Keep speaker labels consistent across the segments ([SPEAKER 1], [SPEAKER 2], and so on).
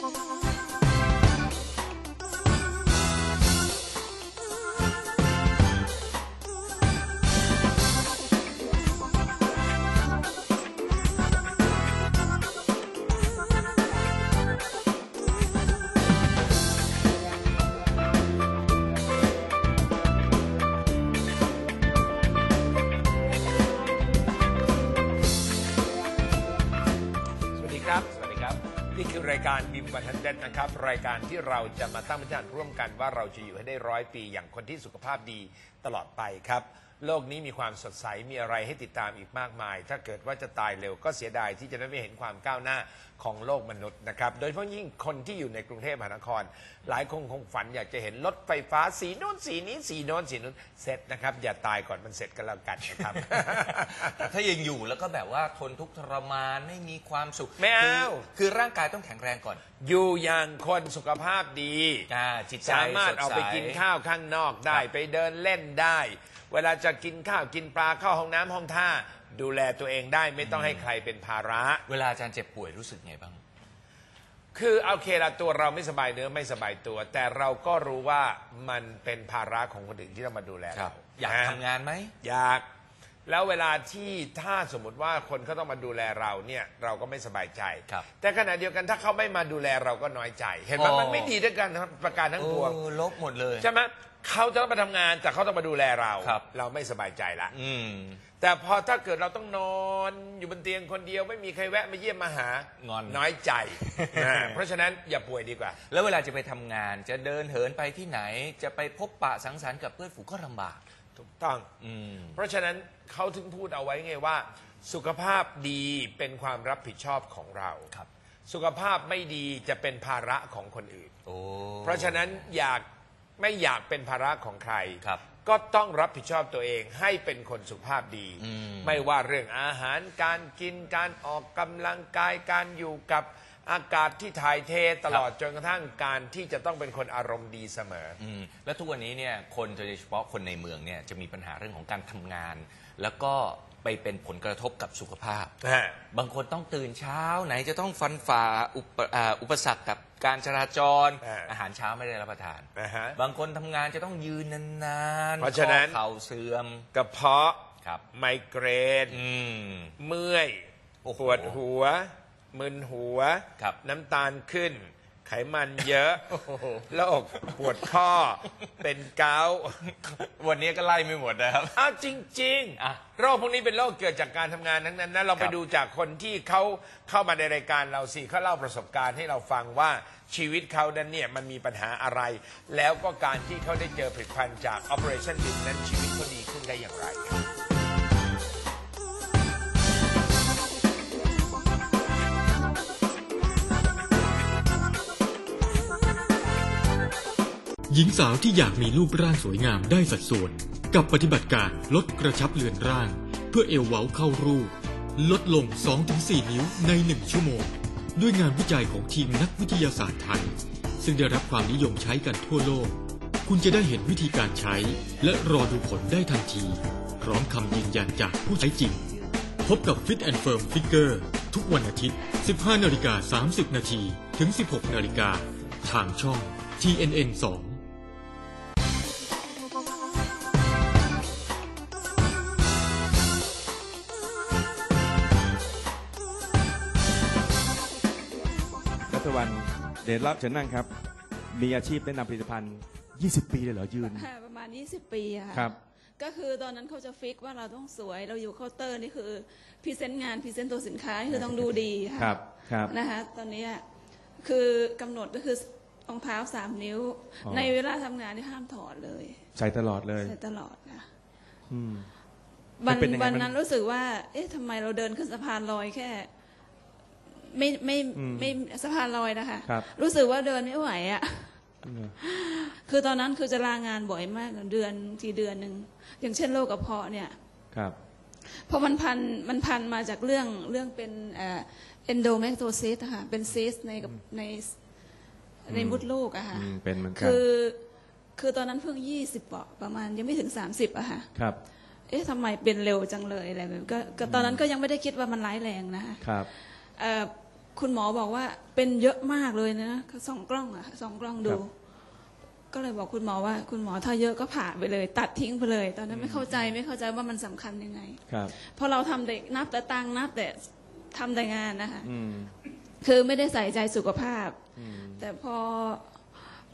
[SPEAKER 1] Thank you. วันทันเด็ดนะครับ รายการที่เราจะมาตั้งปณิธานร่วมกันว่าเราจะอยู่ให้ได้ร้อยปีอย่างคนที่สุขภาพดีตลอดไปครับ โลกนี้มีความสดใสมีอะไรให้ติดตามอีกมากมาย ถ้าเกิดว่าจะตายเร็วก็เสียดายที่จะได้ไม่เห็นความก้าวหน้าของโลกมนุษย์นะครับ โดยเฉพาะยิ่งคนที่อยู่ในกรุงเทพมหานคร หลายคนคงฝันอยากจะเห็นรถไฟฟ้าสีโน้นสีนี้สีโน้นสีนู้นเสร็จนะครับ อย่าตายก่อนมันเสร็จกันแล้วกันนะครับ
[SPEAKER 2] แต่ถ้ายังอยู่แล้วก็แบบว่าทนทุกข์ทรมานไม่มีความสุข
[SPEAKER 1] ไม่เอา
[SPEAKER 2] คือคือร่างกายต้องแข็งแรงก่อน
[SPEAKER 1] อยู่อย่างคนสุขภาพดี
[SPEAKER 2] อ่าจิตใจ
[SPEAKER 1] สามารถ
[SPEAKER 2] สดใส
[SPEAKER 1] เอาไปกินข้าวข้างนอกได้
[SPEAKER 2] ครับ
[SPEAKER 1] ไปเดินเล่นได้ เวลาจะกินข้าวกินปลาเข้าห้องน้ำห้องท่า ดูแลตัวเองได้ไม่ต้องให้ใครเป็นภาระ
[SPEAKER 2] เวลาอาจารย์เจ็บป่วยรู้สึกไงบ้าง
[SPEAKER 1] คือโอเคละตัวเราไม่สบายเนื้อไม่สบายตัว แต่เราก็รู้ว่ามันเป็นภาระของคนอื่นที่ต้องมาดูแล
[SPEAKER 2] ครับ
[SPEAKER 1] เรา
[SPEAKER 2] อยาก
[SPEAKER 1] นะ
[SPEAKER 2] ทำงานไหม
[SPEAKER 1] อยาก แล้วเวลาที่ถ้าสมมติว่าคนเขาต้องมาดูแลเราเนี่ยเราก็ไม่สบายใจ
[SPEAKER 2] ครับ
[SPEAKER 1] แต่ขณะเดียวกันถ้าเขาไม่มาดูแลเราก็น้อยใจ เห็นไหม
[SPEAKER 2] อ๋อ
[SPEAKER 1] มันไม่ดีด้วยกันประการทั้งปวง
[SPEAKER 2] เออลบหมดเลย
[SPEAKER 1] ใช่ไหม เขาจะต้องมาทำงานแต่เขาต้องมาดูแลเรา
[SPEAKER 2] ครับ
[SPEAKER 1] เราไม่สบายใจละ
[SPEAKER 2] อืม
[SPEAKER 1] แต่พอถ้าเกิดเราต้องนอนอยู่บนเตียงคนเดียวไม่มีใครแวะมาเยี่ยมมาหาง
[SPEAKER 2] อน
[SPEAKER 1] น้อยใจอ่าเพราะฉะนั้นอย่าป่วยดีกว่า
[SPEAKER 2] แล้วเวลาจะไปทำงานจะเดินเหินไปที่ไหน จะไปพบปะสังสรรค์กับเพื่อนฝูงก็ลำบาก
[SPEAKER 1] ถูกต้อง
[SPEAKER 2] อืม
[SPEAKER 1] เพราะฉะนั้นเขาถึงพูดเอาไว้ไงว่า สุขภาพดีเป็นความรับผิดชอบของเรา
[SPEAKER 2] ครับ
[SPEAKER 1] สุขภาพไม่ดีจะเป็นภาระของคนอื่น
[SPEAKER 2] โอ้
[SPEAKER 1] เพราะฉะนั้นอยาก ไม่อยากเป็นภาระของใคร
[SPEAKER 2] ครับ
[SPEAKER 1] ก็ต้องรับผิดชอบตัวเองให้เป็นคนสุขภาพดี
[SPEAKER 2] อืม
[SPEAKER 1] ไม่ว่าเรื่องอาหารการกินการออกกำลังกายการอยู่กับอากาศที่ถ่ายเทตลอดจนกระทั่งการที่จะต้องเป็นคนอารมณ์ดีเสมอ
[SPEAKER 2] อืมแล้วทุกวันนี้เนี่ยคนโดยเฉพาะคนในเมืองเนี่ยจะมีปัญหาเรื่องของการทำงาน แล้วก็ ไปเป็นผลกระทบกับสุขภาพบางคนต้องตื่นเช้าไหนจะต้องฟันฝ่าอุปอ่าอุปสรรคกับการจราจร
[SPEAKER 1] อ่า
[SPEAKER 2] อาหารเช้าไม่ได้รับประทาน
[SPEAKER 1] นะฮะ
[SPEAKER 2] บางคนทำงานจะต้องยืนนานๆ
[SPEAKER 1] เพราะฉะนั้น
[SPEAKER 2] ข้อเข่าเสื่อม
[SPEAKER 1] กระเพาะ
[SPEAKER 2] ครับ
[SPEAKER 1] ไมเกรน
[SPEAKER 2] อืม
[SPEAKER 1] เมื่อย
[SPEAKER 2] โอ้โห
[SPEAKER 1] ปวดหัว มึนหัว
[SPEAKER 2] ครับ
[SPEAKER 1] น้ำตาลขึ้น ไขมันเยอะโรคปวดข้อ เป็นเกาต์
[SPEAKER 2] วันนี้ก็ไล่ไม่หมดนะครับ
[SPEAKER 1] อ้าวจริง
[SPEAKER 2] อะ
[SPEAKER 1] ๆโรคพวกนี้เป็นโรคเกิดจากการทำงานทั้งนั้นนะเราไป
[SPEAKER 2] ครับ
[SPEAKER 1] ดูจากคนที่เขาเข้ามาในรายการเราสิเขาเล่าประสบการณ์ให้เราฟังว่าชีวิตเขานั้นเนี่ยมันมีปัญหาอะไร แล้วก็การที่เขาได้เจอผลิตภัณฑ์จาก Operation b i m นั้นชีวิตเขาดีขึ้นได้อย่างไร
[SPEAKER 3] หญิงสาวที่อยากมีรูปร่างสวยงามได้สัดส่วน กับปฏิบัติการลดกระชับเลือนร่าง เพื่อเอวเว้าเข้ารูป ลดลง 2-4 นิ้วใน 1 ชั่วโมง ด้วยงานวิจัยของทีมนักวิทยาศาสตร์ไทย ซึ่งได้รับความนิยมใช้กันทั่วโลก คุณจะได้เห็นวิธีการใช้ และรอดูผลได้ทันที พร้อมคำยืนยันจากผู้ใช้จริง พบกับ Fit and Firm Figure ทุกวันอาทิตย์ 15 นาฬิกา 30 นาที ถึง 16 นาฬิกา ทางช่อง TNN 2
[SPEAKER 4] เดชรับเชิญนั่งครับ มีอาชีพแนะนำผลิตภัณฑ์ 20 ปีเลยเหรอยืน
[SPEAKER 5] ค่ะประมาณ 20 ปีอะค่ะ
[SPEAKER 4] ครับ
[SPEAKER 5] ก็คือตอนนั้นเขาจะฟิกว่าเราต้องสวยเราอยู่เคาน์เตอร์นี่คือพรีเซนต์งานพรีเซนต์ตัวสินค้านี่คือต้องดูดีค่ะ
[SPEAKER 4] ครับครับ
[SPEAKER 5] นะคะตอนเนี้ยคือกำหนดก็คือรองเท้าสามนิ้ว
[SPEAKER 4] อ๋อ
[SPEAKER 5] ในเวลาทำงานที่ห้ามถอดเลย
[SPEAKER 4] ใส่ตลอดเลย
[SPEAKER 5] ใส่ตลอดค่ะ
[SPEAKER 4] อืม
[SPEAKER 5] วัน
[SPEAKER 4] มันเป็นยังไง
[SPEAKER 5] วัน
[SPEAKER 4] มัน
[SPEAKER 5] นั้นรู้สึกว่า เอ๊ะทำไมเราเดินขึ้นสะพานลอยแค่ ไม่ไม่
[SPEAKER 4] อืม
[SPEAKER 5] ไม่สะพานลอยนะคะ
[SPEAKER 4] ครับ
[SPEAKER 5] รู้สึกว่าเดินไม่ไหวอะ
[SPEAKER 4] อืม
[SPEAKER 5] คือตอนนั้นคือจะลางานบ่อยมากเดือนทีเดือนหนึ่งอย่างเช่นโรคกระเพาะเนี่ย
[SPEAKER 4] ครับ
[SPEAKER 5] เพราะมันพันมันพันมาจากเรื่องเรื่องเป็นเอนโดเมโทซิสค่ะเป็นซิสในกับในในมดลูกอะค่ะ
[SPEAKER 4] อืมเป็นเหมือนกัน
[SPEAKER 5] คือคือตอนนั้นเพิ่งยี่สิบประมาณยังไม่ถึงสามสิบอะค่ะ
[SPEAKER 4] ครับ
[SPEAKER 5] เอ๊ะทำไมเป็นเร็วจังเลยอะไรแบบก็ก็ตอนนั้นก็ยังไม่ได้คิดว่ามันร้ายแรงนะคะ
[SPEAKER 4] ครับ
[SPEAKER 5] เอ่อคุณหมอบอกว่าเป็นเยอะมากเลยนะสองกล้องอะสองกล้องดู
[SPEAKER 4] ครับ
[SPEAKER 5] ก็เลยบอกคุณหมอว่า คุณหมอถ้าเยอะก็ผ่าไปเลย ตัดทิ้งไปเลย ตอนนั้นไม่เข้าใจไม่เข้าใจว่ามันสำคัญยังไง
[SPEAKER 4] ครับ
[SPEAKER 5] เพราะเราทำแต่นับแต่ตังค์นับแต่ทำแต่งานนะคะ
[SPEAKER 4] อืม
[SPEAKER 5] คือไม่ได้ใส่ใจสุขภาพ
[SPEAKER 4] อืม
[SPEAKER 5] แต่พอ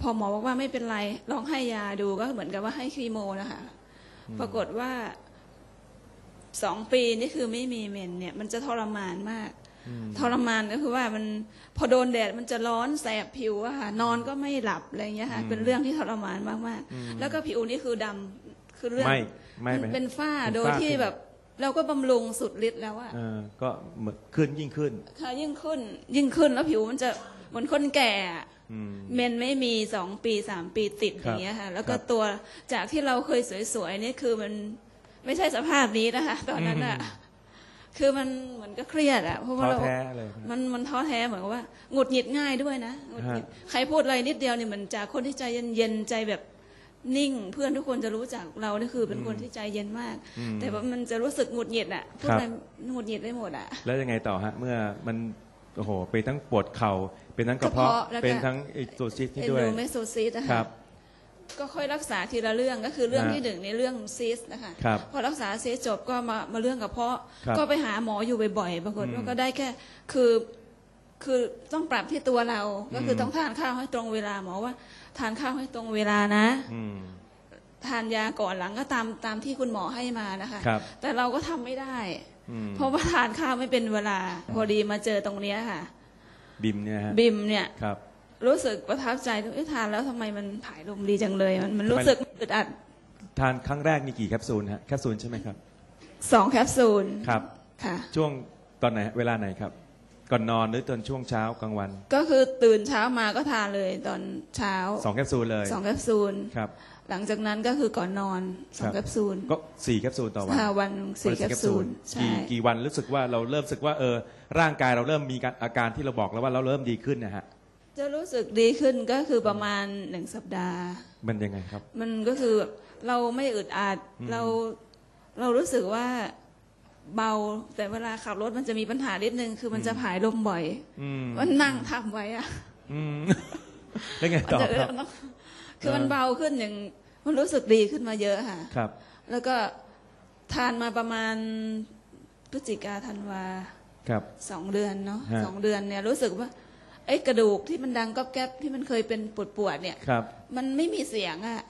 [SPEAKER 5] พอหมอบอกว่าไม่เป็นไร ลองให้ยาดูก็เหมือนกับว่าให้คีโมนะคะ ปรากฏว่าสองปีนี่คือไม่มีเมนเนี่ย มันจะทรมานมาก ทรมานก็คือว่ามันพอโดนแดดมันจะร้อนแสบผิวอะค่ะนอนก็ไม่หลับอะไรอย่างเงี้ยค่ะเป็นเรื่องที่ทรมานมากๆ แล้วก็ผิวนี่คือดำคือเรื่อง
[SPEAKER 4] ไม่ไม่
[SPEAKER 5] มัน
[SPEAKER 4] ไหม
[SPEAKER 5] เป็นฝ้า
[SPEAKER 4] เป็น
[SPEAKER 5] โดย
[SPEAKER 4] ฝ้า
[SPEAKER 5] ที่
[SPEAKER 4] ขึ้น
[SPEAKER 5] แบบเราก็บำรุงสุดฤทธิ์แล้วอะ
[SPEAKER 4] เออก็เหมือนขึ้นยิ่งขึ้น
[SPEAKER 5] ค่ะยิ่งขึ้น ยิ่งขึ้นแล้วผิวมันจะเหมือนคนแก่อะ
[SPEAKER 4] อืม
[SPEAKER 5] เมนไม่มีสองปีสามปีติด
[SPEAKER 4] ค
[SPEAKER 5] อ
[SPEAKER 4] รับ
[SPEAKER 5] ย่างเงี้ยค่ะ แล้วก็
[SPEAKER 4] ครับ
[SPEAKER 5] ตัวจากที่เราเคยสวยๆนี่คือมันไม่ใช่สภาพนี้นะคะ ตอนนั้นอะ คือมันเหมือนก็เครียดอะเพราะว่า
[SPEAKER 4] ท้อ
[SPEAKER 5] เรา
[SPEAKER 4] แท้เลย
[SPEAKER 5] มันมันท้อแท้เหมือนกับว่าหงุดหงิดง่ายด้วยนะหงุดหงิดใครพูดอะไรนิดเดียวเนี่ยเหมือนจากคนที่ใจเย็นๆใจแบบนิ่ง เพื่อนทุกคนจะรู้จักเรานี่คือเป็นคนที่ใจเย็นมาก
[SPEAKER 4] อืม
[SPEAKER 5] แต่ว่ามันจะรู้สึกหงุดหงิดอะพูด
[SPEAKER 4] ครับ
[SPEAKER 5] อะไรหงุดหงิดได้หมดอะ
[SPEAKER 4] แล้วยังไงต่อฮะ เมื่อมันโอ้โหเป็นทั้งปวดเข่าเป็นทั้งกระเพาะ
[SPEAKER 5] กระเพาะแล้วก็
[SPEAKER 4] เป็นทั้งไอ้ตัวซิสนี่
[SPEAKER 5] เอน
[SPEAKER 4] ด้วย
[SPEAKER 5] โดเมโซซิสนะ
[SPEAKER 4] ครั
[SPEAKER 5] คะ
[SPEAKER 4] บ
[SPEAKER 5] ก็ค่อยรักษาทีละเรื่องก็คือเรื่อง
[SPEAKER 4] ฮะ
[SPEAKER 5] ที่หนึ่งในเรื่องซิสนะคะ
[SPEAKER 4] ครับ
[SPEAKER 5] พอรักษาซิสจบก็มามาเรื่องกับเพาะ
[SPEAKER 4] ครับ
[SPEAKER 5] ก็ไปหาหมออยู่บ่อยๆปรากฏ
[SPEAKER 4] อืม
[SPEAKER 5] ว่าก็ได้แค่คือคือต้องปรับที่ตัวเราก็คืออ
[SPEAKER 4] ม
[SPEAKER 5] ต้องทานข้าวให้ตรงเวลาหมอว่า ทานข้าวให้ตรงเวลานะ
[SPEAKER 4] อืม
[SPEAKER 5] ทานยาก่อนหลังก็ตามตามที่คุณหมอให้มานะคะ
[SPEAKER 4] ครับ
[SPEAKER 5] แต่เราก็ทำไม่ได้
[SPEAKER 4] อืม
[SPEAKER 5] เพราะว่าทานข้าวไม่เป็นเวลา พอดีมาเจอตรงเนี้ยค่ะ
[SPEAKER 4] บิมเนี่ยฮะ
[SPEAKER 5] บิมเนี่ย
[SPEAKER 4] ครับ
[SPEAKER 5] รู้สึกประทับใจเอ้ยทานแล้วทำไมมันผายลมดีจังเลย มันมันรู้สึกอึดอัด
[SPEAKER 4] ทานครั้งแรกมีกี่แคปซูลฮะแคปซูลใช่ไหมครับ
[SPEAKER 5] สองแคปซูล
[SPEAKER 4] ครับ
[SPEAKER 5] ค่ะ
[SPEAKER 4] ช่วงตอนไหนเวลาไหนครับ ก่อนนอนหรือตอนช่วงเช้ากลางวัน
[SPEAKER 5] ก็คือตื่นเช้ามาก็ทานเลยตอนเช้า
[SPEAKER 4] สองแคปซูลเลย
[SPEAKER 5] สองแคปซูล
[SPEAKER 4] ครับ
[SPEAKER 5] หลังจากนั้นก็คือก่อนนอนสอง
[SPEAKER 4] ครับ
[SPEAKER 5] แคปซูล
[SPEAKER 4] ก็สี่แคปซูลต่อวัน
[SPEAKER 5] ห้าวันสี่
[SPEAKER 4] วัน
[SPEAKER 5] แค
[SPEAKER 4] ละ
[SPEAKER 5] ปซูลใช่
[SPEAKER 4] กี่กี่วันรู้สึกว่าเราเริ่มรู้สึกว่าเออร่างกายเราเริ่มมีการอาการที่เราบอกแล้วว่าเราเริ่มดีขึ้นนะฮะ
[SPEAKER 5] จะรู้สึกดีขึ้นก็คือประมาณหนึ่งสัปดาห์
[SPEAKER 4] มันยังไงครับ
[SPEAKER 5] มันก็คือแบบเราไม่อึดอัด
[SPEAKER 4] อืม
[SPEAKER 5] เราเรารู้สึกว่าเบาแต่เวลาขับรถมันจะมีปัญหานิดนึง คือมันจะผายลมบ่อย
[SPEAKER 4] อืม
[SPEAKER 5] มันนั่งทำไว้อะ
[SPEAKER 4] อืมแล้วไง
[SPEAKER 5] มัน
[SPEAKER 4] ต่อ
[SPEAKER 5] จะ
[SPEAKER 4] ครับ
[SPEAKER 5] คือมันเบาขึ้นอย่างมันรู้สึกดีขึ้นมาเยอะค่ะ
[SPEAKER 4] ครับ
[SPEAKER 5] แล้วก็ทานมาประมาณพฤศจิกาธันวา
[SPEAKER 4] ครับ
[SPEAKER 5] สองเดือนเนาะ
[SPEAKER 4] ฮะ
[SPEAKER 5] สองเดือนเนี่ยรู้สึกว่า ไอ้กระดูกที่มันดังก๊อบแก๊บที่มันเคยเป็นปวดปวดๆเนี่ย
[SPEAKER 4] ครับ
[SPEAKER 5] มันไม่มีเสียงอะ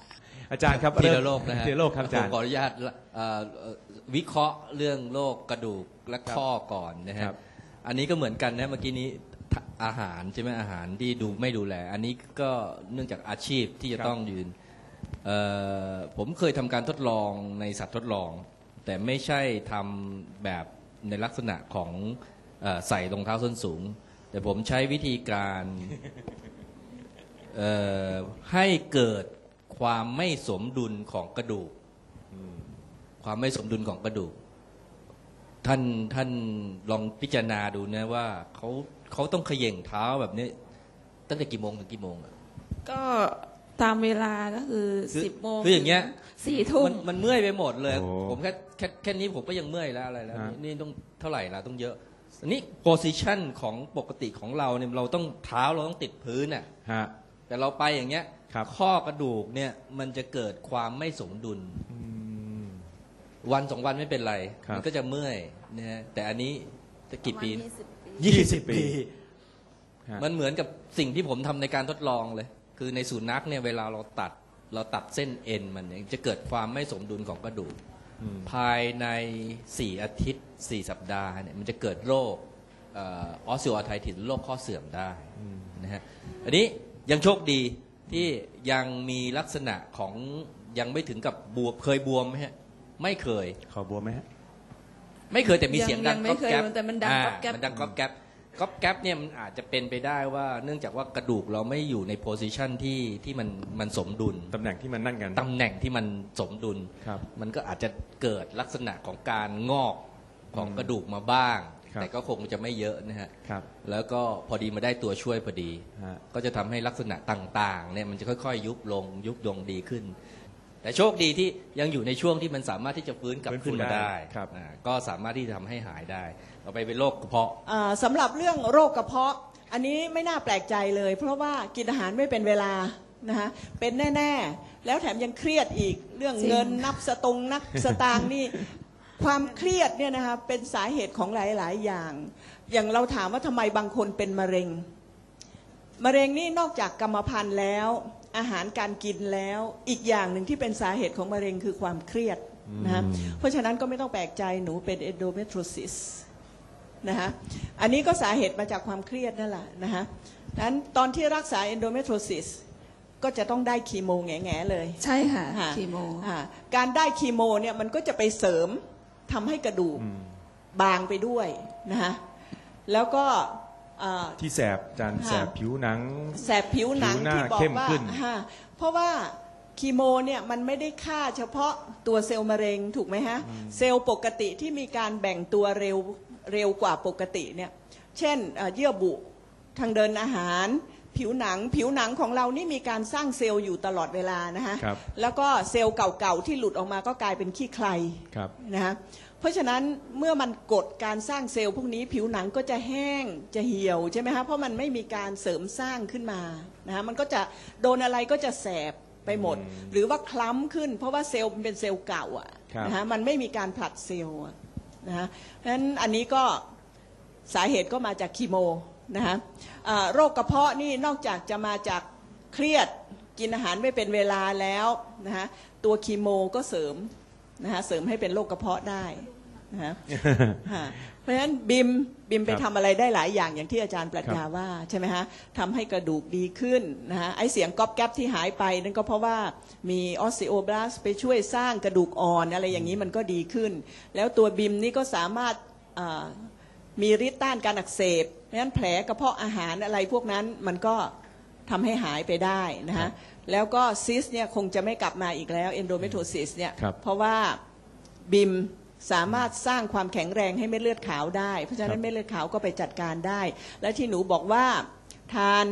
[SPEAKER 4] อาจารย์ครับ
[SPEAKER 6] ที
[SPEAKER 4] เริ่
[SPEAKER 6] ละ
[SPEAKER 4] ม
[SPEAKER 6] โรคนะฮะ
[SPEAKER 4] ทีละโรคครับอาจาร
[SPEAKER 6] ผม
[SPEAKER 4] ย์
[SPEAKER 6] ขออนุญาตเอ่อเอ่อวิเคราะห์เรื่องโรคกระดูกและข้อก่อนนะฮะ
[SPEAKER 4] ครับ
[SPEAKER 6] อันนี้ก็เหมือนกันนะเมื่อกี้นี้ทะอาหารใช่ไหมอาหารที่ดูไม่ดูแล อันนี้ก็เนื่องจากอาชีพที่จะต้องยืนเอ่อผมเคยทำการทดลองในสัตว์ทดลอง แต่ไม่ใช่ทำแบบในลักษณะของเออใส่รองเท้าส้นสูง แต่ผมใช้วิธีการเอ่อให้เกิดความไม่สมดุลของกระดูก ความไม่สมดุลของกระดูก ท่านท่านลองพิจารณาดูนะว่าเขาเขาต้องเขย่งเท้าแบบนี้ ตั้งแต่กี่โมงถึงกี่โมงอะ
[SPEAKER 5] ก็ตามเวลาก็คือ
[SPEAKER 6] คือ
[SPEAKER 5] สิบโมง
[SPEAKER 6] คืออย่างเงี้ย
[SPEAKER 5] สี่ทุ่ม
[SPEAKER 6] มันมันเมื่อยไปหมดเลย
[SPEAKER 4] โอ้
[SPEAKER 6] ผมแค่แค่แค่นี้ผมก็ยังเมื่อยแล้วอะไรแล้ว
[SPEAKER 4] ฮะ
[SPEAKER 6] นี่นี่ต้องเท่าไหร่ละต้องเยอะ อันนี้โพสิชันของปกติของเราเนี่ยเราต้องเท้าเราต้องติดพื้นอะ
[SPEAKER 4] ฮะ
[SPEAKER 6] แต่เราไปอย่างเงี้ย
[SPEAKER 4] ครับ
[SPEAKER 6] ข้อกระดูกเนี่ยมันจะเกิดความไม่สมดุล
[SPEAKER 4] อืม
[SPEAKER 6] วันสองวันไม่เป็นไร
[SPEAKER 4] ครับ
[SPEAKER 6] มัก็จะเมื่อยนะฮะแต่อันนี้จะกี่ปี
[SPEAKER 5] ประมาณ20ปี
[SPEAKER 6] ยี่สิบ
[SPEAKER 4] ปี
[SPEAKER 6] ปี
[SPEAKER 4] ฮะ
[SPEAKER 6] มันเหมือนกับสิ่งที่ผมทำในการทดลองเลย คือในสุนัขเนี่ยเวลาเราตัดเราตัดเส้นเอ็นมันเนี่ยจะเกิดความไม่สมดุลของกระดูก
[SPEAKER 4] อืม
[SPEAKER 6] ภายในสี่อาทิตย์สี่สัปดาห์เนี่ยมันจะเกิดโรคออสซิโออาร์ไทติสโรคข้อเสื่อมได้นะฮะอันนี้ยังโชคดีที่ยังมีลักษณะของยังไม่ถึงกับบวมเคยบวมไหมฮะไม่เคย
[SPEAKER 4] ขอบวมไหมฮะ
[SPEAKER 6] ไม่เคยแต่มีเสียงดัง
[SPEAKER 5] ยังไม่
[SPEAKER 6] ก๊อบ
[SPEAKER 5] เคย
[SPEAKER 6] แก๊บ
[SPEAKER 5] แต่มันดัง
[SPEAKER 6] อ่า
[SPEAKER 5] ก๊อบแก๊บ
[SPEAKER 6] มันดังก๊อบแก๊บ ก๊อบแก๊บเนี่ยมันอาจจะเป็นไปได้ว่าเนื่องจากว่ากระดูกเราไม่อยู่ในโพสิชันที่ที่มันมันสมดุล
[SPEAKER 4] ตำแหน่งที่มันนั่นกัน
[SPEAKER 6] ตำแหน่งที่มันสมดุล
[SPEAKER 4] ครับ
[SPEAKER 6] มันก็อาจจะเกิดลักษณะของการงอกของกระดูกมาบ้าง
[SPEAKER 4] ครับ
[SPEAKER 6] แต่ก็คงจะไม่เยอะนะฮะ
[SPEAKER 4] ครับ
[SPEAKER 6] แล้วก็พอดีมาได้ตัวช่วยพอดี
[SPEAKER 4] ฮะ
[SPEAKER 6] ก็จะทำให้ลักษณะต่างๆเนี่ยมันจะค่อยๆ ยุบลงยุบลงดีขึ้น แต่โชคดีที่ยังอยู่ในช่วงที่มันสามารถที่จะฟื้นกลับ
[SPEAKER 4] ฟื้นฟู
[SPEAKER 6] ขึ้นมา
[SPEAKER 4] ได้
[SPEAKER 6] ได้
[SPEAKER 4] ครับ
[SPEAKER 6] อ่าก็สามารถที่จะทำให้หายได้ต่อไปเป็นโรคกระเพาะ
[SPEAKER 7] อ่าสำหรับเรื่องโรคกระเพาะ อันนี้ไม่น่าแปลกใจเลย เพราะว่ากินอาหารไม่เป็นเวลานะคะเป็นแน่ ๆ แล้วแถมยังเครียดอีกเรื่อง
[SPEAKER 5] จริง
[SPEAKER 7] เงินนับสตงนับสตางค์นี่ ความเครียดเนี่ยนะคะเป็นสาเหตุของหลาย ๆ อย่าง อย่างเราถามว่าทำไมบางคนเป็นมะเร็ง มะเร็งนี่นอกจากกรรมพันธุ์แล้ว อาหารการกินแล้ว อีกอย่างหนึ่งที่เป็นสาเหตุของมะเร็งคือความเครียดนะคะเพราะฉะนั้นก็ไม่ต้องแปลกใจหนูเป็น endometriosis นะคะอันนี้ก็สาเหตุมาจากความเครียดนั่นแหละนะคะนั้นตอนที่รักษา endometriosis ก็จะต้องได้คีโมแง่ๆเลย
[SPEAKER 5] ใช่ค่ะ
[SPEAKER 7] ค่ะ
[SPEAKER 5] คีโม
[SPEAKER 7] อ่าการได้คีโมเนี่ยมันก็จะไปเสริมทำให้กระดูกบางไปด้วยนะคะแล้วก็ อ่า
[SPEAKER 4] ที่แสบอาจารย์
[SPEAKER 7] ค่ะ
[SPEAKER 4] แสบผิวหนัง
[SPEAKER 7] แสบผิวหนัง
[SPEAKER 4] ผิวหน้า
[SPEAKER 7] ที่บอก
[SPEAKER 4] เข้ม
[SPEAKER 7] ว่า
[SPEAKER 4] ขึ้น
[SPEAKER 7] ฮะเพราะว่าคีโมเนี่ยมันไม่ได้ฆ่าเฉพาะตัวเซลล์มะเร็งถูกไหมฮะ เซลล์ปกติที่มีการแบ่งตัวเร็วเร็วกว่าปกติเนี่ย เช่นเอ่อเยื่อบุทางเดินอาหาร ผิวหนังผิวหนังของเรานี่มีการสร้างเซลล์อยู่ตลอดเวลานะฮะ
[SPEAKER 4] ครับ
[SPEAKER 7] แล้วก็เซลล์เก่าๆที่หลุดออกมาก็กลายเป็นขี้ใคร
[SPEAKER 4] ครับ
[SPEAKER 7] นะฮะ เพราะฉะนั้นเมื่อมันกดการสร้างเซลล์พวกนี้ผิวหนังก็จะแห้งจะเหี่ยวใช่ไหมฮะเพราะมันไม่มีการเสริมสร้างขึ้นมานะฮะมันก็จะโดนอะไรก็จะแสบไปหมด หรือว่าคล้ำขึ้น เพราะว่าเซลล์มันเป็นเซลล์เก่าอะ
[SPEAKER 4] ครับ
[SPEAKER 7] นะฮะมันไม่มีการผลัดเซลล์อะนะฮะเพราะฉะนั้นอันนี้ก็สาเหตุก็มาจากคีโมนะฮะอ่าโรคกระเพาะนี่นอกจากจะมาจากเครียดกินอาหารไม่เป็นเวลาแล้วนะฮะตัวคีโมก็เสริม นะฮะเสริมให้เป็นโรคกระเพาะได้นะฮะฮะเพราะฉะนั้นบิมบิมไป
[SPEAKER 4] ครับ
[SPEAKER 7] ทำอะไรได้หลายอย่างอย่างที่อาจารย์ปรัชญาว่าใช่ไหมฮะทำให้กระดูกดีขึ้นนะฮะไอเสียงก๊อบแก๊บที่หายไปนั่นก็เพราะว่ามีออสซิโอบลาสไปช่วยสร้างกระดูกอ่อนอะไรอย่างนี้มันก็ดีขึ้น แล้วตัวบิมนี่ก็สามารถอ่ามีฤทธิ์ต้านการอักเสบเพราะฉะนั้นแผลกระเพาะอาหารอะไรพวกนั้นมันก็ทำให้หายไปได้นะฮะ แล้วก็ซิสเนี่ยคงจะไม่กลับมาอีกแล้วเอนโดเมโทซิสเนี่ย
[SPEAKER 4] ครับ
[SPEAKER 7] เพราะว่าบิมสามารถสร้างความแข็งแรงให้เม็ดเลือดขาวได้ เพราะฉะนั้นเม็ดเลือดขาวก็ไปจัดการได้ และที่หนูบอกว่าทาน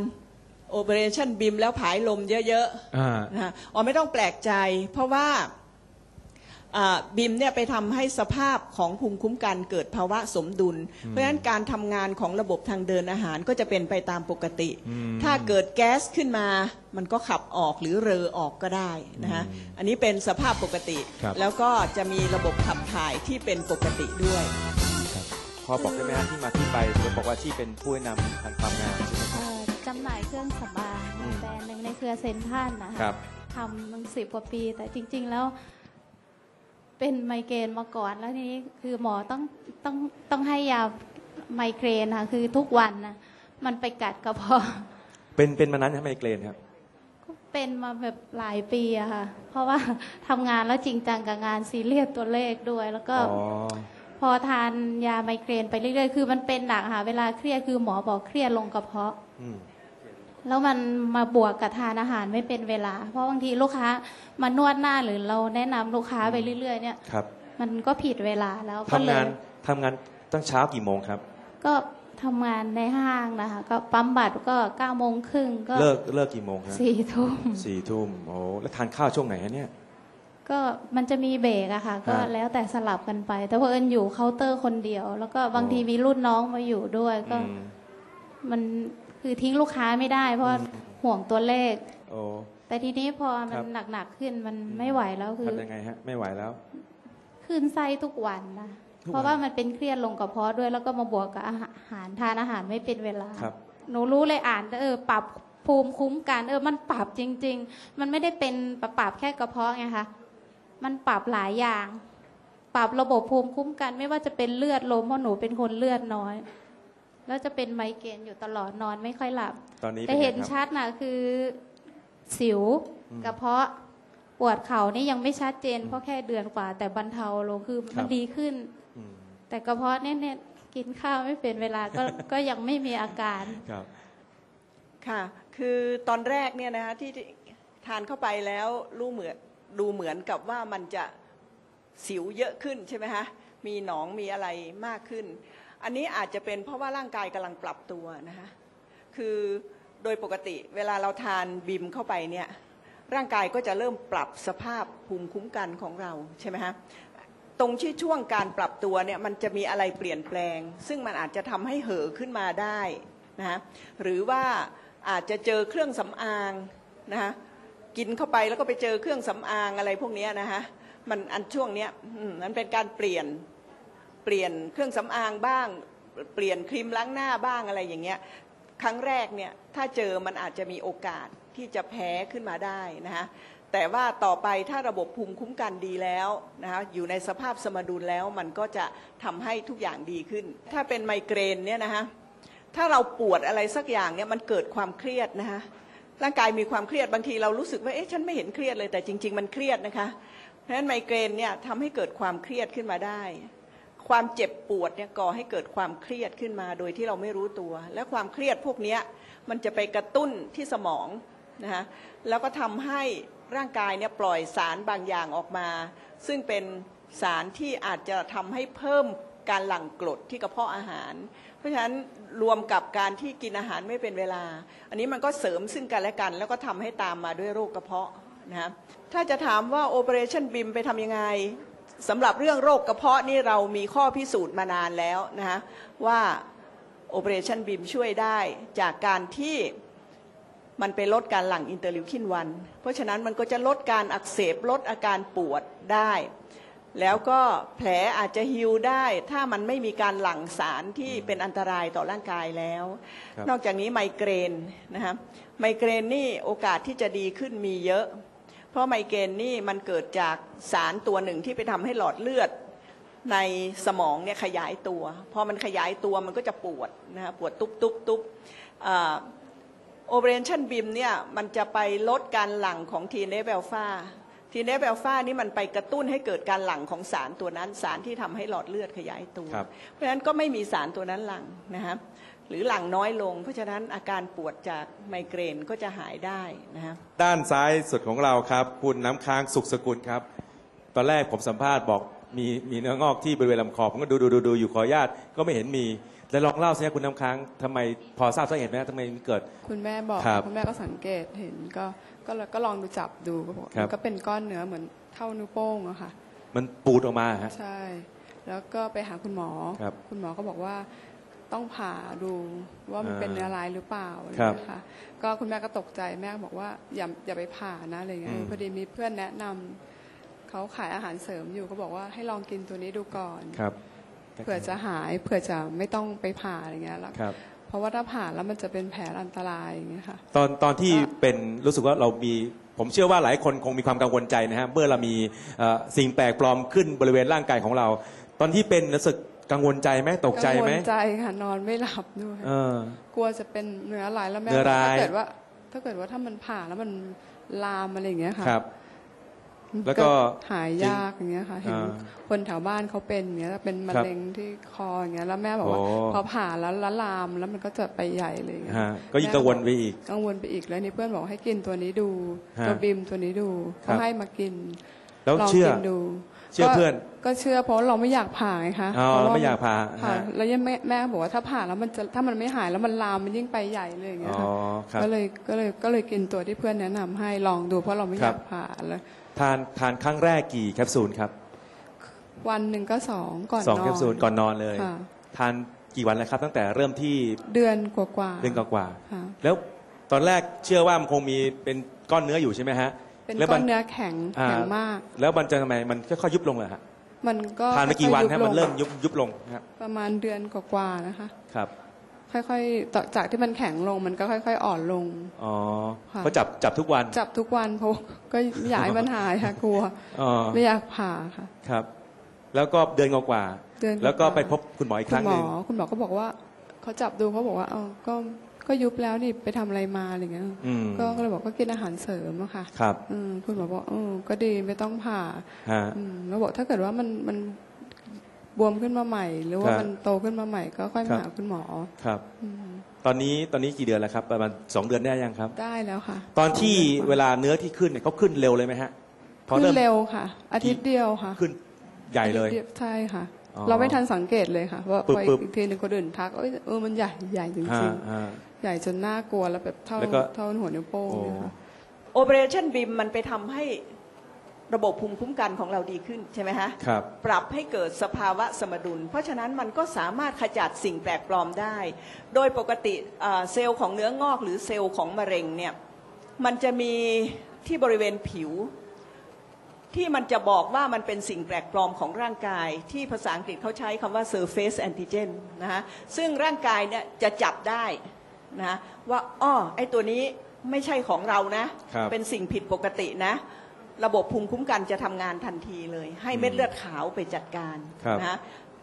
[SPEAKER 7] โอเปอเรชั่นบิมแล้วผายลมเยอะ
[SPEAKER 4] อ่า
[SPEAKER 7] ๆนะฮะอ๋อไม่ต้องแปลกใจ เพราะว่าอ่า บิมเนี่ยไปทำให้สภาพของภูมิคุ้มกันเกิดภาวะสมดุล เพราะฉะนั้นการทำงานของระบบทางเดินอาหารก็จะเป็นไปตามปกติ ถ้าเกิดแก๊สขึ้นมา มันก็ขับออกหรือเรอออกก็ได้นะฮะอันนี้เป็นสภาพปกติ
[SPEAKER 4] ครับ
[SPEAKER 7] แล้วก็จะมีระบบขับถ่ายที่เป็นปกติด้วย
[SPEAKER 4] พอบอกได้ไหมฮะที่มาที่ไปเธอบอกว่าที่เป็นผู้นำทางความงามใช่ไหมครับ
[SPEAKER 8] เอ่อจำหน่ายเครื่องสำอาง
[SPEAKER 4] อืม
[SPEAKER 8] แบรนด์หนึ่งในเครือเซนทรันนะ
[SPEAKER 4] ครั
[SPEAKER 8] คะ
[SPEAKER 4] บ
[SPEAKER 8] ทำมันสิบกว่าปี แต่จริง ๆ แล้ว เป็นไมเกรนมาก่อน แล้วทีนี้คือหมอต้องต้องต้องให้ยาไมเกรนค่ะคือทุกวันนะมันไปกัดกระเพาะ
[SPEAKER 4] เป็นเป็นมานานยังไมเกรนครับ
[SPEAKER 8] ก็เป็นมาแบบหลายปีอะค่ะ เพราะว่าทำงานแล้วจริงจังกับงานซีเรียสตัวเลขด้วย แล้วก็
[SPEAKER 4] อ๋อ
[SPEAKER 8] พอทานยาไมเกรนไปเรื่อยๆ คือมันเป็นหนักค่ะ เวลาเครียดคือหมอบอกเครียดลงกระเพาะ
[SPEAKER 4] อืม
[SPEAKER 8] แล้วมันมาบวกกับทานอาหารไม่เป็นเวลา เพราะบางทีลูกค้ามานวดหน้าหรือเราแนะนำลูกค้าไปเรื่อย ๆ เนี่ย
[SPEAKER 4] ครับ
[SPEAKER 8] มันก็ผิดเวลาแล้วก็
[SPEAKER 4] ทำ
[SPEAKER 8] เล
[SPEAKER 4] งายนทำงานตั้งเช้ากี่โมงครับ
[SPEAKER 8] ก็ทำงานในห้างนะคะ ก็ปั๊มบัตรก็เก้าโมงครึ่งก็
[SPEAKER 4] เลิกเลิกกี่โมงครับ
[SPEAKER 8] สี่ทุ่ม
[SPEAKER 4] สี่ทุ่มโอ้แล้วทานข้าวช่วงไหนฮะเนี่ย
[SPEAKER 8] ก็มันจะมีเบรกอะค่ะ ก็
[SPEAKER 4] ฮะ
[SPEAKER 8] แล้วแต่สลับกันไป แต่ว่าเอิญอยู่เคาน์เตอร์คนเดียว แล้วก็บางทีมีรุ่นน้องมาอยู่ด้วยก็
[SPEAKER 4] อืม
[SPEAKER 8] มัน คือทิ้งลูกค้าไม่ได้ เพราะว่าห่วงตัวเลข
[SPEAKER 4] โอ้
[SPEAKER 8] แต่ทีนี้พอมั
[SPEAKER 4] ครั
[SPEAKER 8] น
[SPEAKER 4] บ
[SPEAKER 8] หนักๆขึ้นมันไม่ไหวแล้วคือ
[SPEAKER 4] ทำยังไงฮะ ไม่ไหวแล้ว
[SPEAKER 8] ขึ้นไส้ทุกวันนะ
[SPEAKER 4] ทุกวัน
[SPEAKER 8] เพราะว่ามันเป็นเครียดลงกระเพาะด้วยแล้วก็มาบวกกับอาหารทานอาหารไม่เป็นเวลา
[SPEAKER 4] ครับ
[SPEAKER 8] หนูรู้เลยอ่านเออปรับภูมิคุ้มกันเออมันปรับจริง ๆ มันไม่ได้เป็นปรับปรับแค่กระเพาะไงคะมันปรับหลายอย่าง ปรับระบบภูมิคุ้มกัน ไม่ว่าจะเป็นเลือดลมเพราะหนูเป็นคนเลือดน้อย แล้วจะเป็นไมเกรนอยู่ตลอดนอนไม่ค่อยหลับ
[SPEAKER 4] ตอนนี้
[SPEAKER 8] แต่
[SPEAKER 4] ป็นไง
[SPEAKER 8] เห็น
[SPEAKER 4] ครับ
[SPEAKER 8] ชัดนะคือสิวกระเพาะปวดเข่านี่ยังไม่ชัดเจน เพราะแค่เดือนกว่า แต่บรรเทาลงคือ
[SPEAKER 4] ครั
[SPEAKER 8] มัน
[SPEAKER 4] บ
[SPEAKER 8] ดีขึ้น
[SPEAKER 4] อืม
[SPEAKER 8] แต่กระเพาะเนี่ยเนี่ยกินข้าวไม่เป็นเวลาก็ ก็ยังไม่มีอาการ
[SPEAKER 4] ครับ
[SPEAKER 7] ค่ะ คือตอนแรกเนี่ยนะคะที่ทานเข้าไปแล้วรู้เหมือนดูเหมือนกับว่ามันจะสิวเยอะขึ้นใช่ไหมคะมีหนองมีอะไรมากขึ้น อันนี้อาจจะเป็นเพราะว่าร่างกายกำลังปรับตัวนะคะคือโดยปกติเวลาเราทานบิมเข้าไปเนี่ยร่างกายก็จะเริ่มปรับสภาพภูมิคุ้มกันของเราใช่ไหมคะตรงที่ช่วงการปรับตัวเนี่ยมันจะมีอะไรเปลี่ยนแปลง ซึ่งมันอาจจะทำให้เห่อขึ้นมาได้นะฮะหรือว่าอาจจะเจอเครื่องสำอางนะฮะกินเข้าไปแล้วก็ไปเจอเครื่องสำอางอะไรพวกนี้นะฮะมันอันช่วงเนี้ยมันเป็นการเปลี่ยน เปลี่ยนเครื่องสำอางบ้าง เปลี่ยนครีมล้างหน้าบ้างอะไรอย่างเงี้ยครั้งแรกเนี่ยถ้าเจอมันอาจจะมีโอกาสที่จะแพ้ขึ้นมาได้นะฮะแต่ว่าต่อไปถ้าระบบภูมิคุ้มกันดีแล้วนะคะอยู่ในสภาพสมดุลแล้วมันก็จะทำให้ทุกอย่างดีขึ้น ถ้าเป็นไมเกรนเนี่ยนะคะถ้าเราปวดอะไรสักอย่างเนี่ยมันเกิดความเครียดนะคะร่างกายมีความเครียดบางทีเรารู้สึกว่าเอ๊ะฉันไม่เห็นเครียดเลยแต่จริง ๆ มันเครียดนะคะเพราะฉะนั้นไมเกรนเนี่ยทำให้เกิดความเครียดขึ้นมาได้ ความเจ็บปวดเนี่ยก่อให้เกิดความเครียดขึ้นมาโดยที่เราไม่รู้ตัว และความเครียดพวกนี้มันจะไปกระตุ้นที่สมองนะคะแล้วก็ทำให้ร่างกายเนี่ยปล่อยสารบางอย่างออกมา ซึ่งเป็นสารที่อาจจะทำให้เพิ่มการหลั่งกรดที่กระเพาะอาหาร เพราะฉะนั้นรวมกับการที่กินอาหารไม่เป็นเวลา อันนี้มันก็เสริมซึ่งกันและกัน แล้วก็ทำให้ตามมาด้วยโรคกระเพาะนะครับถ้าจะถามว่า Operation BIM ไปทำยังไง สำหรับเรื่องโรคกระเพาะนี่เรามีข้อพิสูจน์มานานแล้วนะฮะว่า Operation BIM ช่วยได้จากการที่มันไปลดการหลั่งอินเตอร์ลิวคินวัน เพราะฉะนั้นมันก็จะลดการอักเสบลดอาการปวดได้ แล้วก็แผลอาจจะฮิวได้ ถ้ามันไม่มีการหลั่งสารที่เป็นอันตรายต่อร่างกายแล้ว
[SPEAKER 4] ครับ
[SPEAKER 7] นอกจากนี้ไมเกรนนะครับไมเกรนนี่โอกาสที่จะดีขึ้นมีเยอะ เพราะไมเกรนนี่มันเกิดจากสารตัวหนึ่งที่ไปทำให้หลอดเลือดในสมองเนี่ยขยายตัว พอมันขยายตัวมันก็จะปวดนะฮะปวดตุ๊บตุ๊บตุ๊บโอเปอเรชั่นบิมเนี่ยมันจะไปลดการหลั่งของทีเนฟเอลฟาทีเนฟเอลฟานี่มันไปกระตุ้นให้เกิดการหลั่งของสารตัวนั้น สารที่ทำให้หลอดเลือดขยายตัว
[SPEAKER 4] ครับ
[SPEAKER 7] เพราะฉะนั้นก็ไม่มีสารตัวนั้นหลั่งนะฮะ หรือหลั่งน้อยลง เพราะฉะนั้นอาการปวดจากไมเกรนก็จะหายได้นะฮะ
[SPEAKER 4] ด้านซ้ายสุดของเราครับ คุณน้ำค้างสุขสกุลครับ ตอนแรกผมสัมภาษณ์บอกมีมีเนื้องอกที่บริเวณลำคอผมก็ดูดูดูดูอยู่ขออนุญาตก็ไม่เห็นมีแล้วลองเล่าสิครับคุณน้ำค้างทำไมพอทราบสาเหตุไหมทำไมมันเกิด
[SPEAKER 9] คุณแม่บอก
[SPEAKER 4] ครับ
[SPEAKER 9] คุณแม่ก็สังเกตเห็นก็ก็เลยก็ลองดูจับดูก็บอก
[SPEAKER 4] ครับ
[SPEAKER 9] มันก็เป็นก้อนเนื้อเหมือนเท่านิ้วโป้งอะค่ะ
[SPEAKER 4] มันปูดออกมาฮะ
[SPEAKER 9] ใช่ แล้วก็ไปหาคุณหมอ
[SPEAKER 4] ครับ
[SPEAKER 9] ณหมอก็บอกว่า ต้องผ่าดูว่ามัน
[SPEAKER 4] อ่า
[SPEAKER 9] เป็นเนื้อร้ายหรือเปล่าอะไร
[SPEAKER 4] ครับ
[SPEAKER 9] เงี้ยค่ะก็คุณแม่ก็ตกใจแม่ก็บอกว่าอย่าอย่าไปผ่านะอะไรเงี้ย
[SPEAKER 4] อืม
[SPEAKER 9] พอดีมีเพื่อนแนะนำเขาขายอาหารเสริมอยู่ก็บอกว่าให้ลองกินตัวนี้ดูก่อน
[SPEAKER 4] ครับ
[SPEAKER 9] เผื่อจะหายเผื่อจะไม่ต้องไปผ่าอะไรเงี้ยแล้ว
[SPEAKER 4] ครับ
[SPEAKER 9] เพราะว่าถ้าผ่าแล้วมันจะเป็นแผลอันตรายอย่างเงี้ยค่ะ
[SPEAKER 4] ตอนตอนที่เป็นรู้สึกว่าเรามีผมเชื่อว่าหลายคนคงมีความกังวลใจนะฮะเมื่อเรามีเอ่อสิ่งแปลกปลอมขึ้นบริเวณร่างกายของเรา ตอนที่เป็นรู้สึก กังวลใจไหมตกใจไหม
[SPEAKER 9] กังวลใจค่ะนอนไม่หลับด้วย
[SPEAKER 4] เออ
[SPEAKER 9] กลัวจะเป็นเนื้อร้ายแล้วแม่
[SPEAKER 4] เนื้อร้าย
[SPEAKER 9] ถ้าเกิดว่า ถ้าเกิดว่าถ้ามันผ่าแล้วมันลามอะไรอย่างเงี้ยค่ะ
[SPEAKER 4] ครับ แล้วก็
[SPEAKER 9] หายยากอย่างเงี้ยค่ะเห็น
[SPEAKER 4] อ่า
[SPEAKER 9] คนแถวบ้านเขาเป็นอย่างเงี้ยเป็นมะเร็งที่คออย่างเงี้ยแล้วแม่บอกว่า
[SPEAKER 4] โอ้
[SPEAKER 9] พอผ่าแล้วละลามแล้วมันก็จะไปใหญ่เลยอย่างเงี้ย
[SPEAKER 4] ฮะก็ยิ่งกังวลไปอีก
[SPEAKER 9] กังวลไปอีกแล้วนี่เพื่อนบอกให้กินตัวนี้ดู
[SPEAKER 4] ฮะ
[SPEAKER 9] ตัวบิมตัวนี้ดู
[SPEAKER 4] ครั
[SPEAKER 9] เขา
[SPEAKER 4] บ
[SPEAKER 9] ให้มากิน
[SPEAKER 4] แล้ว
[SPEAKER 9] ลอง
[SPEAKER 4] เชื่อ
[SPEAKER 9] กินดู
[SPEAKER 4] เชื่อ
[SPEAKER 9] ก็
[SPEAKER 4] เพื่อน
[SPEAKER 9] ก็เชื่อเพราะเราไม่อยากผ่าไงคะ
[SPEAKER 4] อ๋อ
[SPEAKER 9] เพระว่
[SPEAKER 4] ไม่อยากผ่า
[SPEAKER 9] ผ่า
[SPEAKER 4] ฮะ
[SPEAKER 9] แล้วยังแม่แม่บอกว่าถ้าผ่าแล้วมันจะถ้ามันไม่หายแล้วมันลามมันยิ่งไปใหญ่เลยอย่างเงี้ย
[SPEAKER 4] อ๋อ
[SPEAKER 9] ค่ะ
[SPEAKER 4] ครับ
[SPEAKER 9] ก็เลยก็เลยก็เลยกินตัวที่เพื่อนแนะนำให้ลองดูเพราะเราไม่อ
[SPEAKER 4] ครั
[SPEAKER 9] ยา
[SPEAKER 4] บ
[SPEAKER 9] กผ่าแล้ว
[SPEAKER 4] ทานทานครั้งแรกกี่แคปซูลครับ
[SPEAKER 9] วันหนึ่งก็สองก่อน
[SPEAKER 4] สอง
[SPEAKER 9] นอน
[SPEAKER 4] แคปซูลก่อนนอนเลย
[SPEAKER 9] ค่ะ
[SPEAKER 4] ทานกี่วันแล้วครับ ตั้งแต่เริ่มที่
[SPEAKER 9] เดือนกว่าๆ
[SPEAKER 4] เดือนกว่า
[SPEAKER 9] ค่ะ
[SPEAKER 4] ๆแล้วตอนแรกเชื่อว่ามันคงมีเป็นก้อนเนื้ออยู่ใช่ไหมฮะ
[SPEAKER 9] เป็น
[SPEAKER 4] แล้ว
[SPEAKER 9] ก้
[SPEAKER 4] มั
[SPEAKER 9] อนเนื้อแข็ง
[SPEAKER 4] อ่า
[SPEAKER 9] แข็งมาก
[SPEAKER 4] แล้วมันจะทำไมมันค่อยๆยุบลงเลยฮะ
[SPEAKER 9] มันก็
[SPEAKER 4] ทานไปกี่วัน
[SPEAKER 9] ค่อยๆ
[SPEAKER 4] ฮะ
[SPEAKER 9] ยุบ
[SPEAKER 4] มัน
[SPEAKER 9] ลง
[SPEAKER 4] เริ่มยุบยุบลงครับ
[SPEAKER 9] ประมาณเดือนกว่าๆนะคะ
[SPEAKER 4] ครับ
[SPEAKER 9] ค่อยๆต่อจากที่มันแข็งลงมันก็ค่อย ๆ อ่อนลง
[SPEAKER 4] อ๋อ
[SPEAKER 9] ค่ะ
[SPEAKER 4] ก็จับจับทุกวัน
[SPEAKER 9] จับทุกวันเพราะก็ไม่อยากให้มันหายค่ะกลัว
[SPEAKER 4] อ๋อ
[SPEAKER 9] ไม่อยากผ่าค่ะ
[SPEAKER 4] ครับ แล้วก็เดือนกว่า
[SPEAKER 9] เดือน
[SPEAKER 4] ๆแล้วก็
[SPEAKER 9] ว่าๆ
[SPEAKER 4] ไปพบคุณหมออีกค
[SPEAKER 9] คุ
[SPEAKER 4] รั้
[SPEAKER 9] ณ
[SPEAKER 4] ง
[SPEAKER 9] หม
[SPEAKER 4] ห
[SPEAKER 9] อ
[SPEAKER 4] นึ่ง
[SPEAKER 9] คุณหมอก็บอกว่าเขาจับดูเขาบอกว่าเออก็ ก็ยุบแล้วนี่ไปทำอะไรมาอะไรเงี้ย
[SPEAKER 4] อืม
[SPEAKER 9] ก็ก็เลยบอกก็กินอาหารเสริมอะค่ะ
[SPEAKER 4] ครับ
[SPEAKER 9] อืมคุณหมอบอกเออก็ดีไม่ต้องผ่า
[SPEAKER 4] ฮะ
[SPEAKER 9] อืมแล้วบอกถ้าเกิดว่ามันมันบวมขึ้นมาใหม่ หรือว่า
[SPEAKER 4] ครับ
[SPEAKER 9] มันโตขึ้นมาใหม่ ก็ค่อย
[SPEAKER 4] ครั
[SPEAKER 9] มา
[SPEAKER 4] บ
[SPEAKER 9] หาคุณหมอ
[SPEAKER 4] ครับ
[SPEAKER 9] อืม
[SPEAKER 4] ตอนนี้ตอนนี้กี่เดือนแล้วครับประมาณสองเดือนได้ยังครับ
[SPEAKER 9] ได้แล้วค่ะ
[SPEAKER 4] ตอนที่เวลาเนื้อที่ขึ้นเนี่ยเขาขึ้นเร็วเลยไหมฮะพอ
[SPEAKER 9] ขึ้
[SPEAKER 4] เริ่ม
[SPEAKER 9] นเร็วค่ะ อาทิตย์เดียวค่ะ
[SPEAKER 4] ขึ้นใหญ่เลย
[SPEAKER 9] อาทิตดีวใช่ค่ะ
[SPEAKER 4] อ๋อ
[SPEAKER 9] เราไม่ทันสังเกตเลยค่ะว่า
[SPEAKER 4] ปึ๊บ
[SPEAKER 9] พอ
[SPEAKER 4] ปึ๊บ
[SPEAKER 9] อีกทีหนึ่งคนอื่นทักเอ้ยเออมันใหญ่ใหญ่จ
[SPEAKER 4] ฮะ
[SPEAKER 9] ริง
[SPEAKER 4] ฮะ
[SPEAKER 9] ๆ ใหญ่จนน่ากลัวแล้วแบบเท่า
[SPEAKER 4] แล้วก็
[SPEAKER 9] เท่าหัวนิ้วโป้ง
[SPEAKER 4] โอ้
[SPEAKER 9] เนี่ยค่ะ
[SPEAKER 7] Operation BIM มันไปทำให้ระบบภูมิคุ้มกันของเราดีขึ้นใช่ไหมฮะ
[SPEAKER 4] ครับ
[SPEAKER 7] ปรับให้เกิดสภาวะสมดุล เพราะฉะนั้นมันก็สามารถขจัดสิ่งแปลกปลอมได้ โดยปกติเอ่อเซลล์ของเนื้องอกหรือเซลล์ของมะเร็งเนี่ยมันจะมีที่บริเวณผิว ที่มันจะบอกว่ามันเป็นสิ่งแปลกปลอมของร่างกาย ที่ภาษาอังกฤษเขาใช้คำว่า surface antigen นะฮะซึ่งร่างกายเนี่ยจะจับได้ นะว่าอ้อไอตัวนี้ไม่ใช่ของเรานะ
[SPEAKER 4] ครับ
[SPEAKER 7] เป็นสิ่งผิดปกตินะ ระบบภูมิคุ้มกันจะทำงานทันทีเลย ให้เม็ดเลือดขาวไปจัดการ
[SPEAKER 4] ครับ
[SPEAKER 7] นะ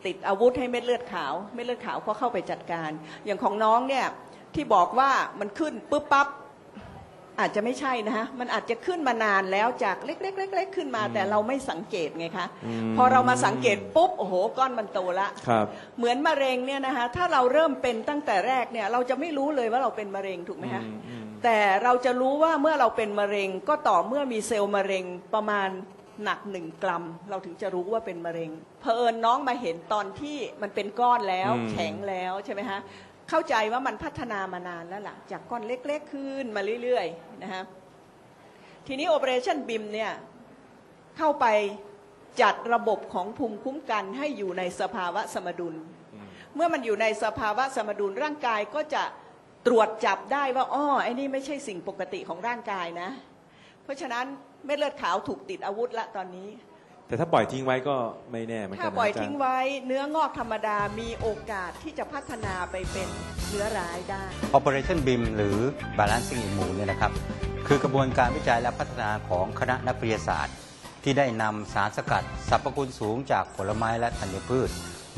[SPEAKER 7] ติดอาวุธให้เม็ดเลือดขาว เม็ดเลือดขาวก็เข้าไปจัดการ อย่างของน้องเนี่ยที่บอกว่ามันขึ้นปุ๊บปั๊บ อาจจะไม่ใช่นะฮะมันอาจจะขึ้นมานานแล้วจากเล็กๆเล็กๆขึ้นมา แต่เราไม่สังเกตไงคะ
[SPEAKER 4] อืม
[SPEAKER 7] พอเรามาสังเกตปุ๊บโอ้โหก้อนมันโตละ
[SPEAKER 4] ครับ
[SPEAKER 7] เหมือนมะเร็งเนี่ยนะคะถ้าเราเริ่มเป็นตั้งแต่แรกเนี่ยเราจะไม่รู้เลยว่าเราเป็นมะเร็งถูกไหมคะ
[SPEAKER 4] อืมอืม
[SPEAKER 7] แต่เราจะรู้ว่าเมื่อเราเป็นมะเร็ง ก็ต่อเมื่อมีเซลล์มะเร็งประมาณหนักหนึ่งกรัม เราถึงจะรู้ว่าเป็นมะเร็งเผอิญน้องมาเห็นตอนที่มันเป็นก้อนแล้ว
[SPEAKER 4] อืม
[SPEAKER 7] แข็งแล้วใช่ไหมฮะ เข้าใจว่ามันพัฒนามานานแล้วล่ะ จากก้อนเล็กๆขึ้นมาเรื่อยๆนะฮะทีนี้ Operation BIM เนี่ยเข้าไปจัดระบบของภูมิคุ้มกันให้อยู่ในสภาวะสมดุล เมื่อมันอยู่ในสภาวะสมดุลร่างกายก็จะตรวจจับได้ว่าอ้อไอ้นี่ไม่ใช่สิ่งปกติของร่างกายนะ เพราะฉะนั้นเม็ดเลือดขาวถูกติดอาวุธละตอนนี้
[SPEAKER 4] แต่ถ้าปล่อยทิ้งไว้ก็ไม่แน่เหมือนกั
[SPEAKER 7] ถ้าน
[SPEAKER 4] นะ
[SPEAKER 7] ปล่อย
[SPEAKER 4] อาจาร
[SPEAKER 7] ทิ้งไว้เนื้องอกธรรมดามีโอกาสที่จะพัฒนาไปเป็นเนื้อร้ายได้
[SPEAKER 10] Operation BIM หรือ Balancing Immune เนี่ยนะครับ คือกระบวนการวิจัยและพัฒนาของคณะนักวิทยาศาสตร์ ที่ได้นำสารสกัดสรรพคุณสูงจากผลไม้และธัญพืช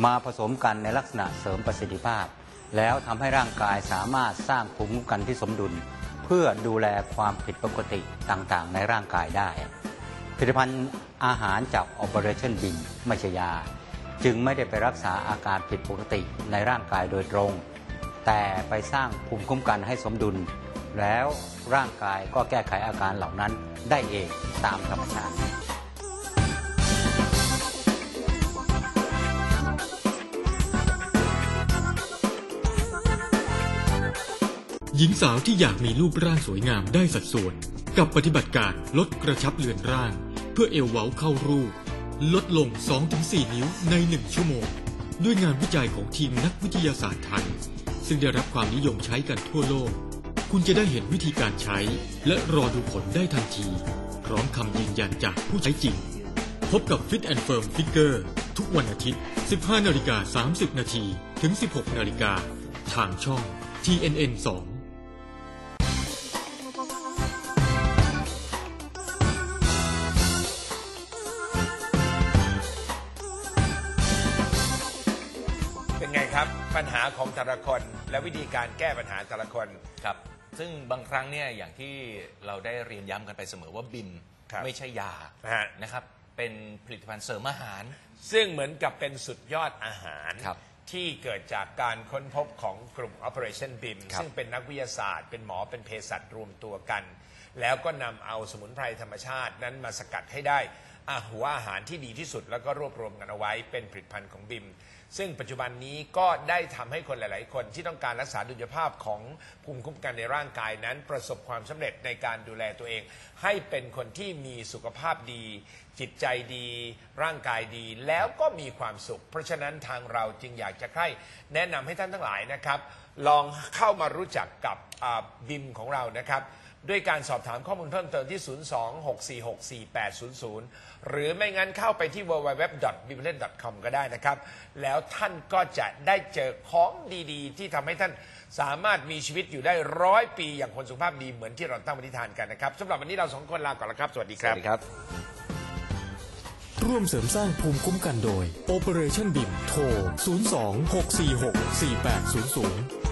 [SPEAKER 10] มาผสมกันในลักษณะเสริมประสิทธิภาพ แล้วทำให้ร่างกายสามารถสร้างภูมิคุ้มกันที่สมดุล เพื่อดูแลความผิดปกติต่างๆ ในร่างกายได้ ผลิตภัณฑ์ อาหารจาก Operation BIM ไม่ใช่ยา จึงไม่ได้ไปรักษาอาการผิดปกติในร่างกายโดยตรง แต่ไปสร้างภูมิคุ้มกันให้สมดุล แล้วร่างกายก็แก้ไขอาการเหล่านั้นได้เองตามธรรมชาติ
[SPEAKER 3] หญิงสาวที่อยากมีรูปร่างสวยงามได้สัดส่วน กับปฏิบัติการลดกระชับเลือนร่าง เพื่อเอวเว้าเข้ารูป ลดลง 2-4 นิ้วใน 1 ชั่วโมง ด้วยงานวิจัยของทีมนักวิทยาศาสตร์ไทย ซึ่งได้รับความนิยมใช้กันทั่วโลก คุณจะได้เห็นวิธีการใช้ และรอดูผลได้ทันที พร้อมคำยืนยันจากผู้ใช้จริง พบกับ Fit and Firm Figure ทุกวันอาทิตย์ 15 นาฬิกา 30 นาที ถึง 16 นาฬิกา ทางช่อง TNN 2
[SPEAKER 1] ปัญหาของแต่ละคน และวิธีการแก้ปัญหาแต่ละคน
[SPEAKER 2] ครับ ซึ่งบางครั้งเนี่ยอย่างที่เราได้เรียนย้ำกันไปเสมอว่าบิม
[SPEAKER 1] ครับ
[SPEAKER 2] ไม่ใช่ยา
[SPEAKER 1] ฮะ
[SPEAKER 2] นะครับ เป็นผลิตภัณฑ์เสริมอาหาร
[SPEAKER 1] ซึ่งเหมือนกับเป็นสุดยอดอาหาร
[SPEAKER 2] ครับ
[SPEAKER 1] ที่เกิดจากการค้นพบของกลุ่ม Operation BIM
[SPEAKER 2] ครับ
[SPEAKER 1] ซึ่งเป็นนักวิทยาศาสตร์ เป็นหมอเป็นเภสัชรวมตัวกัน แล้วก็นำเอาสมุนไพรธรรมชาตินั้นมาสกัดให้ได้อาหัวอาหารที่ดีที่สุดแล้วก็รวบรวมกันเอาไว้เป็นผลิตภัณฑ์ของบิม ซึ่งปัจจุบันนี้ก็ได้ทำให้คนหลาย ๆ คนที่ต้องการรักษาดุลยภาพของภูมิคุ้มกันในร่างกายนั้น ประสบความสำเร็จในการดูแลตัวเอง ให้เป็นคนที่มีสุขภาพดี จิตใจดี ร่างกายดี แล้วก็มีความสุข เพราะฉะนั้นทางเราจึงอยากจะให้แนะนำให้ท่านทั้งหลายนะครับ ลองเข้ามารู้จักกับบิมของเรานะครับ ด้วยการสอบถามข้อมูลเพิ่มเติมที่ 026464800 หรือไม่งั้นเข้าไปที่ www.bimlet.com ก็ได้นะครับ แล้วท่านก็จะได้เจอของดีๆ ที่ทำให้ท่านสามารถมีชีวิตอยู่ได้ร้อยปีอย่างคนสุขภาพดีเหมือนที่เราตั้งปณิธานกันนะครับสำหรับวันนี้เราสองคนลาก่อนแล้วครับ สวัสดีครับ
[SPEAKER 3] ร่วมเสริมสร้างภูมิคุ้มกันโดย Operation BIM โทร 02 646 4800